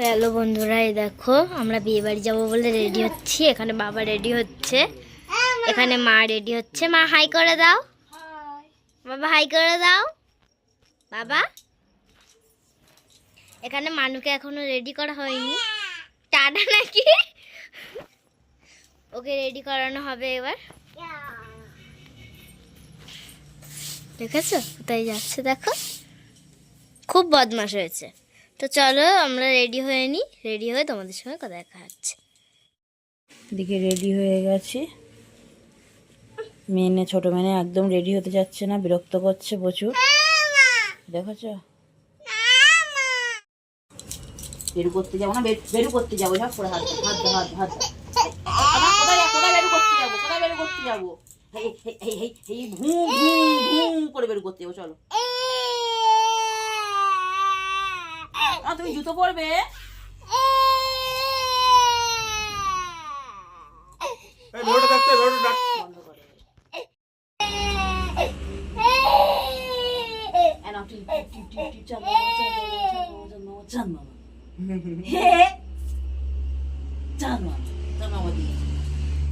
Hello বন্ধুরা, এই দেখো, আমরা বিয়ে বাড়ি যাব বলে রেডি হচ্ছি। এখানে বাবা রেডি হচ্ছে। এখানে মা রেডি হচ্ছে। মা, হাই করে দাও। বাবা, হাই করে দাও। বাবা, এখানে মানুকে এখনও রেডি করা হয়নি। টাটা নাকি? ওকে রেডি করানো হবে এবার। দেখেছ? কোথায় যাচ্ছে? দেখো। খুব বদমাশ হয়েছে। তো চলো আমরা রেডি হয়ে নিই রেডি হয়ে তোমাদের সঙ্গে কথা দেখা হচ্ছে। এদিকে রেডি হয়ে গেছে। মেনে ছোট মেনে একদম রেডি হতে যাচ্ছে না, বিরক্ত করছে প্রচুর। দেখেছ? বেরু করতে যাব না বের- করতে যাব করে হাত হাত হাত হাত করতে যাব? কোথায় বেরু করতে যাব? ঘুম করে বেরু করতে যাব, চলো। আ, তুমি জুতো পরবে।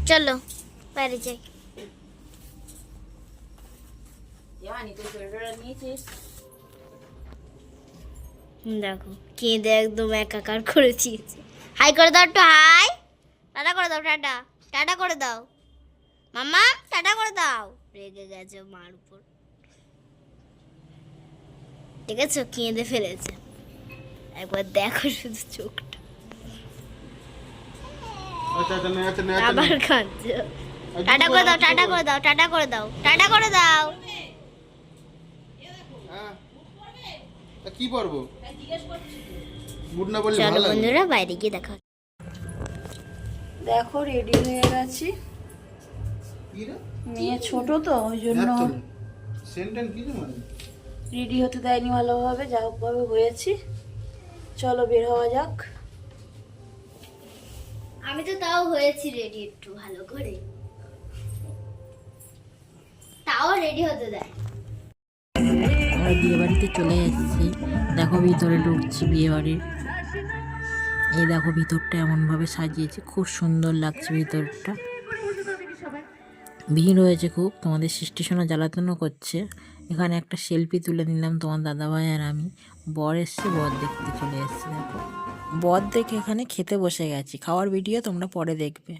চলো বাইরে যাই তুই নিয়েছিস? দেখো। কেঁদে একদম একাকার করেছি হাই করে দাও একটু হাই। টাটা করে দাও টাটা। টাটা করে দাও। মামা টাটা করে দাও। রেগে গেছে মার উপর। ঠিক আছে কেঁদে ফেলেছে। একবার দেখো শুধু চোখটা। আচ্ছা আচ্ছা আচ্ছা আচ্ছা আবার কাঁদছে টাটা করে দাও টাটা করে দাও টাটা করে দাও টাটা করে দাও হ্যাঁ তা কি পরবো? মুড না বললে ভালো বন্ধুরা বাইরে গিয়ে দেখা দেখো রেডি হয়ে গেছি। মেয়ে ছোট তো ওই জন্য সেন্টেন কি রে মানে? রেডি হতে দেয়নি ভালোভাবে যা হোক ভাবে হয়েছি। চলো বের হওয়া যাক। আমি তো তাও হয়েছি রেডি একটু ভালো করে। তাও রেডি হতে দেয় আমরা বিয়ে বাড়িতে চলে এসেছি। দেখো ভিতরে ঢুকছি বিয়ে বাড়ির এই দেখো ভিতরটা এমনভাবে সাজিয়েছে, খুব সুন্দর লাগছে ভিতরটা। ভিড় হয়েছে খুব, তোমাদের সৃষ্টিসোনা জ্বালাতনও করছে। এখানে একটা সেলফি তুলে নিলাম তোমার দাদাভাই আর আমি। বর এসছে, বর দেখতে চলে এসছে, দেখো। বর দেখে এখানে খেতে বসে গেছি, খাওয়ার ভিডিও তোমরা পরে দেখবে।